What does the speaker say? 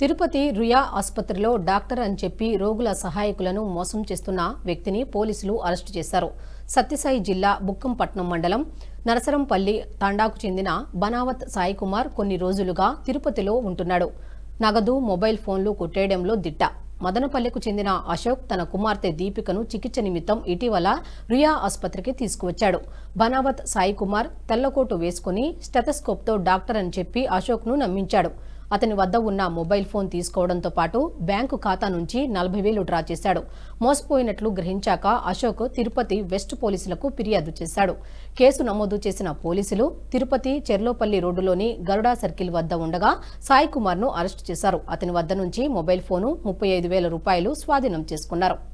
తిరుపతి రుయా ఆసుపత్రిలో డాక్టర్ అని చెప్పి రోగుల సహాయకులను మోసం చేస్తున్న వ్యక్తిని పోలీసులు అరెస్టు చేశారు. సత్యసాయి జిల్లా బుక్కంపట్నం మండలం నరసరంపల్లి తాండాకు చెందిన బనావత్ సాయికుమార్ కొన్ని రోజులుగా తిరుపతిలో ఉంటున్నాడు. నగదు మొబైల్ ఫోన్లు కొట్టేయడంలో దిట్ట. మదనపల్లెకు చెందిన అశోక్ తన కుమార్తె దీపికను చికిత్స నిమిత్తం ఇటీవల రుయా ఆసుపత్రికి తీసుకువచ్చాడు. బనావత్ సాయికుమార్ తెల్లకోటు వేసుకుని స్టెథస్కోప్తో డాక్టర్ అని చెప్పి అశోక్ను నమ్మించాడు. అతని వద్ద ఉన్న మొబైల్ ఫోన్ తీసుకోవడంతో పాటు బ్యాంకు ఖాతా నుంచి నలభై వేలు డ్రా చేశాడు. మోసపోయినట్లు గ్రహించాక అశోక్ తిరుపతి వెస్ట్ పోలీసులకు ఫిర్యాదు చేశాడు. కేసు నమోదు చేసిన పోలీసులు తిరుపతి చెర్లోపల్లి రోడ్డులోని గరుడా సర్కిల్ వద్ద ఉండగా సాయి కుమార్ను అరెస్టు చేశారు. అతని వద్ద నుంచి మొబైల్ ఫోను ముప్పై ఐదు వేల రూపాయలు స్వాధీనం చేసుకున్నారు.